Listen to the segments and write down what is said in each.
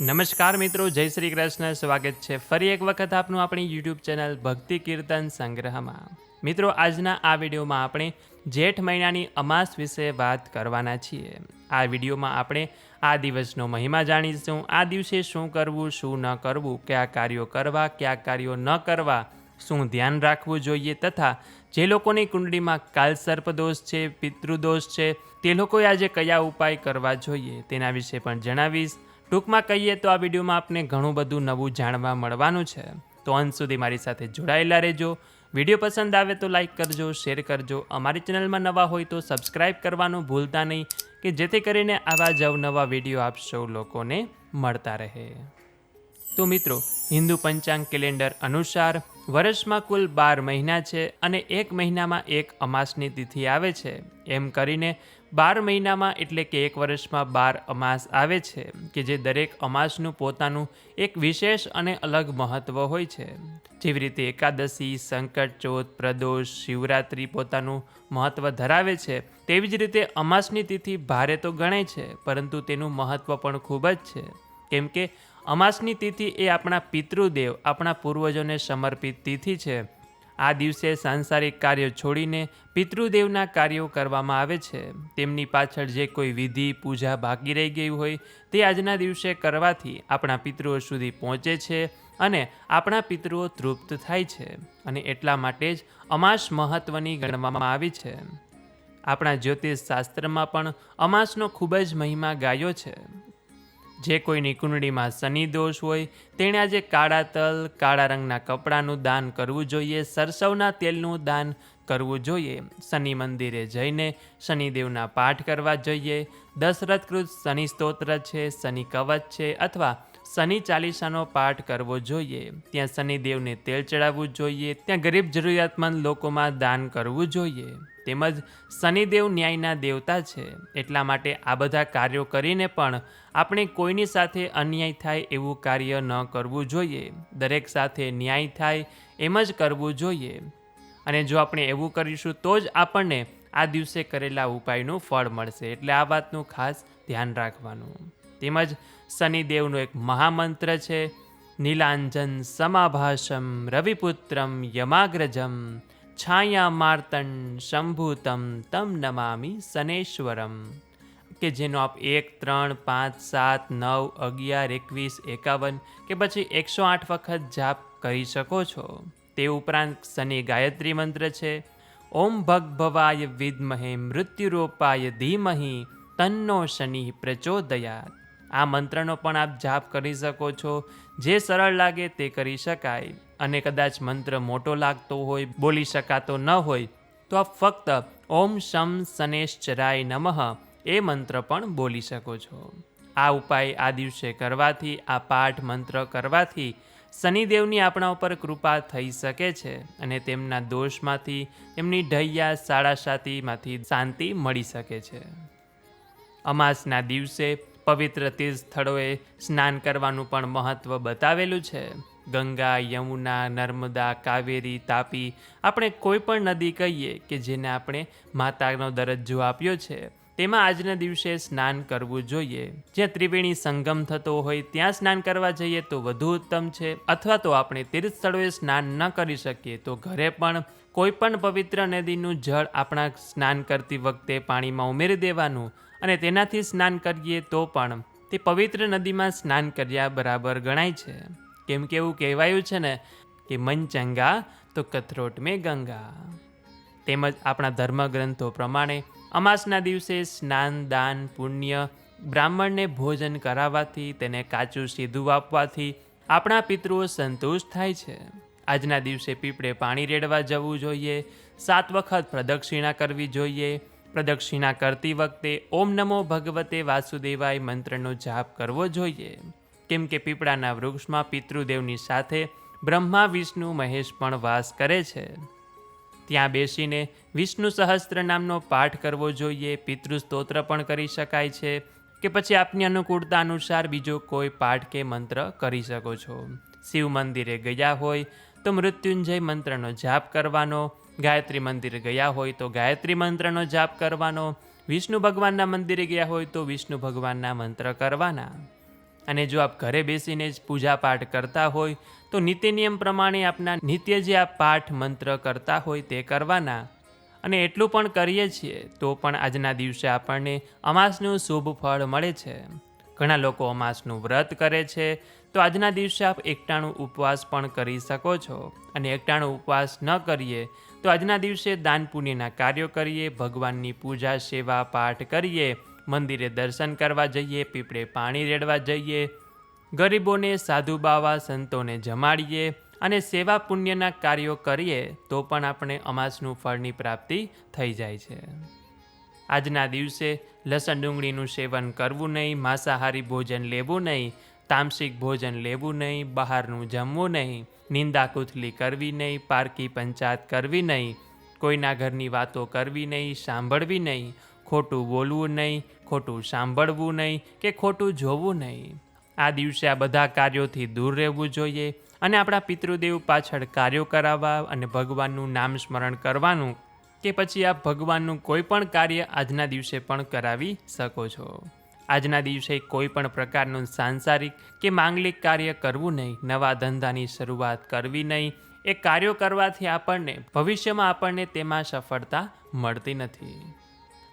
નમસ્કાર મિત્રો, જય શ્રી કૃષ્ણ, સ્વાગત છે ફરી એક વખત આપનું આપણી યુટ્યુબ ચેનલ ભક્તિ કીર્તન સંગ્રહમાં. મિત્રો, આજના આ વિડીયોમાં આપણે જેઠ મહિનાની અમાસ વિશે વાત કરવાના છીએ. આ વિડીયોમાં આપણે આ દિવસનો મહિમા જાણીશું, આ દિવસે શું કરવું, શું ન કરવું, કયા કાર્યો કરવા, કયા કાર્યો ન કરવા, શું ધ્યાન રાખવું જોઈએ તથા જે લોકોની કુંડળીમાં કાલસર્પ દોષ છે, પિતૃદોષ છે, તે લોકોએ આજે કયા ઉપાય કરવા જોઈએ તેના વિશે પણ જણાવીશ. ટૂંકમાં કહીએ તો આ વિડીયોમાં આપને ઘણું બધું નવું જાણવા મળવાનું છે. તો અંત સુધી મારી સાથે જોડાયેલા રહેજો. વીડિયો પસંદ આવે તો લાઈક કરજો, શેર કરજો. અમારી ચેનલમાં નવા હોય તો સબસ્ક્રાઈબ કરવાનું ભૂલતા નહીં, કે જેથી કરીને આવા જ અવનવા વીડિયો આપ સૌ લોકોને મળતા રહે. તો મિત્રો, હિન્દુ પંચાંગ કેલેન્ડર અનુસાર વર્ષમાં કુલ બાર મહિના છે અને એક મહિનામાં એક અમાસની તિથિ આવે છે. એમ કરીને બાર મહિનામાં એટલે કે એક વર્ષમાં બાર અમાસ આવે છે, કે જે દરેક અમાસનું પોતાનું એક વિશેષ અને અલગ મહત્ત્વ હોય છે. જેવી રીતે એકાદશી, સંકટ ચોથ, પ્રદોષ, શિવરાત્રિ પોતાનું મહત્ત્વ ધરાવે છે, તેવી જ રીતે અમાસની તિથિ ભારે તો ગણાય છે, પરંતુ તેનું મહત્ત્વ પણ ખૂબ જ છે. કેમ કે અમાસની તિથિ એ આપણા પિતૃદેવ, આપણા પૂર્વજોને સમર્પિત તિથિ છે. આ દિવસે સાંસારિક કાર્ય છોડીને પિતૃદેવના કાર્યો કરવામાં આવે છે. તેમની પાછળ જે કોઈ વિધિ, પૂજા બાકી રહી ગઈ હોય તે આજના દિવસે કરવાથી આપણા પિતૃઓ સુધી પહોંચે છે અને આપણા પિતૃઓ તૃપ્ત થાય છે અને એટલા માટે જ અમાસ મહત્ત્વની ગણવામાં આવી છે. આપણા જ્યોતિષ શાસ્ત્રમાં પણ અમાસનો ખૂબ જ મહિમા ગાયો છે. જે કોઈની કુંડળીમાં શનિ દોષ હોય, તેણે આજે કાળા તલ, કાળા રંગના કપડાનું દાન કરવું જોઈએ, સરસવના તેલનું દાન કરવું જોઈએ. શનિ મંદિરે જઈને શનિદેવના પાઠ કરવા જોઈએ. દશરથકૃત શનિ સ્તોત્ર છે, શનિ કવચ છે અથવા શનિ ચાલીસાનો પાઠ કરવો જોઈએ. ત્યાં શનિદેવને તેલ ચડાવવું જોઈએ, ત્યાં ગરીબ જરૂરિયાતમંદ લોકોમાં દાન કરવું જોઈએ. તેમજ શનિદેવ ન્યાયના દેવતા છે. એટલા માટે આ બધા કાર્યો કરીને પણ આપણે કોઈની સાથે અન્યાય થાય એવું કાર્ય ન કરવું જોઈએ. દરેક સાથે ન્યાય થાય એમ જ કરવું જોઈએ. અને જો આપણે એવું કરીશું તો જ આપણને આ દિવસે કરેલા ઉપાયનું ફળ મળશે. એટલે આ વાતનું ખાસ ધ્યાન રાખવાનું. તેમજ શનિદેવનો એક મહામંત્ર છે. નીલાંજન સમાભાષમ રવિપુત્રમ યમાગ્રજમ. છાયા માર્તંડ શંભુતમ તમ નમામી શનેશ્વરમ કે જેનો આપ એક, ત્રણ, પાંચ, સાત, નવ, અગિયાર, એકવીસ, એકાવન કે પછી એકસો આઠ વખત જાપ કરી શકો છો. તે ઉપરાંત શનિ ગાયત્રી મંત્ર છે. ઓમ ભગભવાય વિદ્મહે મૃત્યુરૂપાય ધીમહી, તન્નો શનિ પ્રચોદયાત. આ મંત્રનો પણ આપ જાપ કરી શકો છો. જે સરળ લાગે તે કરી શકાય. અને કદાચ મંત્ર મોટો લાગતો હોય, બોલી શકાતો ન હોય, તો આપ ફક્ત ઓમ શમ શનેશ્ચરાય નમઃ એ મંત્ર પણ બોલી શકો છો. આ ઉપાય આ દિવસે કરવાથી, આ પાઠ મંત્ર કરવાથી શનિદેવની આપણા ઉપર કૃપા થઈ શકે છે અને તેમના દોષમાંથી, તેમની ઢૈયા સાડાસાતીમાંથી શાંતિ મળી શકે છે. અમાસના દિવસે પવિત્ર તીર્થ સ્થળોએ સ્નાન કરવાનું પણ મહત્ત્વ બતાવેલું છે. ગંગા, યમુના, નર્મદા, કાવેરી, તાપી આપણે કોઈ પણ નદી કહીએ કે જેને આપણે માતાનો દરજ્જો આપ્યો છે, તેમાં આજના દિવસે સ્નાન કરવું જોઈએ. જ્યાં ત્રિવેણી સંગમ થતો હોય ત્યાં સ્નાન કરવા જઈએ તો વધુ ઉત્તમ છે. અથવા તો આપણે તીર્થ સ્થળોએ સ્નાન ન કરી શકીએ તો ઘરે પણ કોઈ પણ પવિત્ર નદીનું જળ આપણા સ્નાન કરતી વખતે પાણીમાં ઉમેરી દેવાનું અને તેનાથી સ્નાન કરીએ તો પણ તે પવિત્ર નદીમાં સ્નાન કર્યા બરાબર ગણાય છે. કેમ કે એવું કહેવાયું છે ને કે મન ચંગા તો કથરોટ મેં ગંગા. તેમજ આપણા ધર્મગ્રંથો પ્રમાણે અમાસના દિવસે સ્નાન, દાન, પુણ્ય, બ્રાહ્મણને ભોજન કરાવવાથી, તેને કાચું સીધું આપવાથી આપણા પિતૃઓ સંતુષ્ટ થાય છે. આજના દિવસે પીપળે પાણી રેડવા જવું જોઈએ. સાત વખત પ્રદક્ષિણા કરવી જોઈએ. પ્રદક્ષિણા કરતી વખતે ઓમ નમો ભગવતે વાસુદેવાય મંત્રનો જાપ કરવો જોઈએ. કેમ કે પીપળાના વૃક્ષમાં પિતૃદેવની સાથે બ્રહ્મા, વિષ્ણુ, મહેશ પણ વાસ કરે છે. ત્યાં બેસીને વિષ્ણુ સહસ્ત્ર નામનો પાઠ કરવો જોઈએ. પિતૃ સ્તોત્ર પણ કરી શકાય છે કે પછી આપની અનુકૂળતા અનુસાર બીજો કોઈ પાઠ કે મંત્ર કરી શકો છો. શિવ મંદિરે ગયા હોય તો મૃત્યુંજય મંત્રનો જાપ કરવાનો, ગાયત્રી મંદિરે ગયા હોય તો ગાયત્રી મંત્રનો જાપ કરવાનો, વિષ્ણુ ભગવાનના મંદિરે ગયા હોય તો વિષ્ણુ ભગવાનના મંત્ર કરવાના. અને જો આપ ઘરે બેસીને જ પૂજા પાઠ કરતા હોય, તો નીતિ નિયમ પ્રમાણે આપના નિત્ય જે આપ પાઠ મંત્ર કરતા હોય તે કરવાના. અને એટલું પણ કરીએ છીએ, તો પણ આજના દિવસે આપણને અમાસનું શુભ ફળ મળે છે. ઘણા લોકો અમાસનું વ્રત કરે છે. તો આજના દિવસે આપ એકટાણું ઉપવાસ પણ કરી શકો છો. અને એકટાણું ઉપવાસ ન કરીએ, તો આજના દિવસે દાન પુણ્યના કાર્યો કરીએ, ભગવાનની પૂજા, સેવા, પાઠ કરીએ, મંદિરે દર્શન કરવા જઈએ, પીપળે પાણી રેડવા જઈએ, ગરીબોને સાધુ બાવા, સંતોને જમાડીએ અને સેવા પુણ્યના કાર્યો કરીએ, તો પણ આપણે અમાસનું ફળની પ્રાપ્તિ થઈ જાય છે. આજના દિવસે લસણ ડુંગળીનું સેવન કરવું નહીં, માંસાહારી ભોજન લેવું નહીં, તામસિક ભોજન લેવું નહીં, બહારનું જમવું નહીં, નિંદા કુથલી કરવી નહીં, પારકી પંચાયત કરવી નહીં, કોઈના ઘરની વાતો કરવી નહીં, સાંભળવી નહીં, ખોટું બોલવું નહીં, ખોટું સાંભળવું નહીં કે ખોટું જોવું નહીં. આ દિવસે આ બધા કાર્યોથી દૂર રહેવું જોઈએ અને આપણા પિતૃદેવ પાછળ કાર્યો કરાવવા અને ભગવાનનું નામ સ્મરણ કરવાનું કે પછી આપ ભગવાનનું કોઈ પણ કાર્ય આજના દિવસે પણ કરાવી શકો છો. આજના દિવસે કોઈ પણ પ્રકારનું સાંસારિક કે માંગલિક કાર્ય કરવું નહીં, નવા ધંધાની શરૂઆત કરવી નહીં, એ કાર્યો કરવાથી આપણને, ભવિષ્યમાં આપણને તેમાં સફળતા મળતી નથી.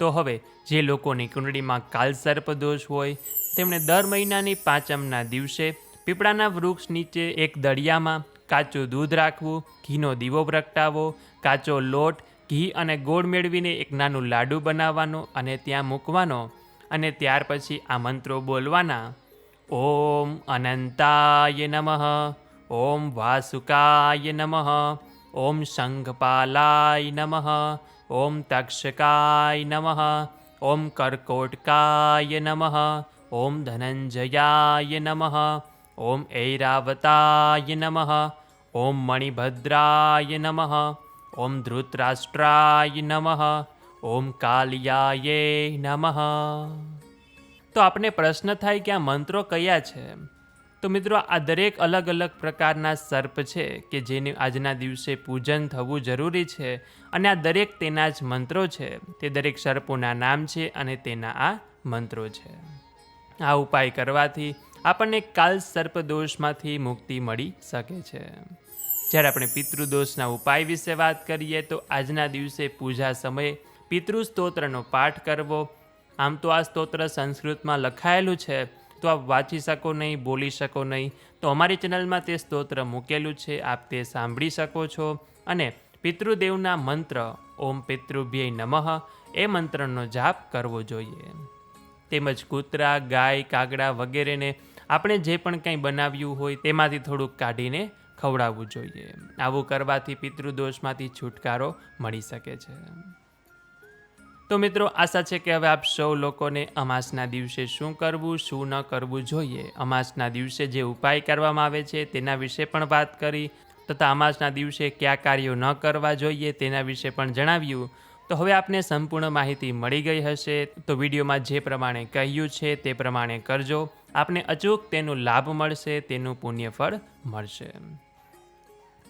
તો હવે, જે લોકોની કુંડળીમાં કાલસર્પ દોષ હોય, તેમણે દર મહિનાની પાંચમના દિવસે પીપળાના વૃક્ષ નીચે એક દળિયામાં કાચું દૂધ રાખવું, ઘીનો દીવો પ્રગટાવો કાચો લોટ ઘી અને ગોળ મેળવીને એક નાનું લાડુ બનાવવાનો અને ત્યાં મૂકવાનો અને ત્યાર પછી આ મંત્રો બોલવાના. ઓમ અનંતાય નમઃ, ઓમ વાસુકાય નમઃ, ઓમ શંખપાલાય નમઃ, ઓમ તક્ષકાય નમઃ, ઓમ કર્કોટકાય નમઃ, ઓમ ધનંજયાય નમઃ, ઓમ ઐરાવતાય નમઃ, ઓમ મણિભદ્રાય નમઃ ઓમ ધૃતરાષ્ટ્રાય નમઃ ઓમ કાલિયાય નમઃ તો આપણે પ્રશ્ન થાય કે આ મંત્રો કયા છે? તો મિત્રો, આ દરેક અલગ અલગ પ્રકારના સર્પ છે કે જેને આજના દિવસે પૂજન થવું જરૂરી છે અને આ દરેક તેના જ મંત્રો છે. તે દરેક સર્પોના નામ છે અને તેના આ મંત્રો છે. આ ઉપાય કરવાથી આપણને કાલ સર્પ દોષમાંથી મુક્તિ મળી શકે છે. જ્યારે આપણે પિતૃદોષના ઉપાય વિશે વાત કરીએ તો આજના દિવસે પૂજા સમયે પિતૃ સ્તોત્રનો પાઠ કરવો. આમ તો આ સ્તોત્ર સંસ્કૃતમાં લખાયેલું છે. તો આપ વાંચી શકો નહીં, બોલી શકો નહીં. તો અમારી ચેનલમાં તે સ્તોત્ર મૂકેલું છે. આપ તે સાંભળી શકો છો. અને પિતૃદેવના મંત્ર, ઓમ પિતૃભ્ય નમઃ, એ મંત્રનો જાપ કરવો જોઈએ. તેમજ કૂતરા, ગાય, કાગડા વગેરેને આપણે જે પણ કંઈ બનાવ્યું હોય તેમાંથી થોડુંક કાઢીને ખવડાવવું જોઈએ. આવું કરવાથી પિતૃદોષમાંથી છુટકારો મળી શકે છે. તો મિત્રો, આશા છે કે હવે આપ સૌ લોકોને અમાસના દિવસે શું કરવું, શું ન કરવું જોઈએ? અમાસના દિવસે જે ઉપાય કરવામાં આવે છે તેના વિશે પણ વાત કરી, તથા અમાસના દિવસે કયા કાર્યો ન કરવા જોઈએ તેના વિશે પણ જણાવ્યું. તો હવે આપને સંપૂર્ણ માહિતી મળી ગઈ હશે. તો વિડીયોમાં જે પ્રમાણે કહ્યું છે તે પ્રમાણે કરજો. આપને અચૂક તેનો લાભ મળશે, તેનું પુણ્યફળ મળશે.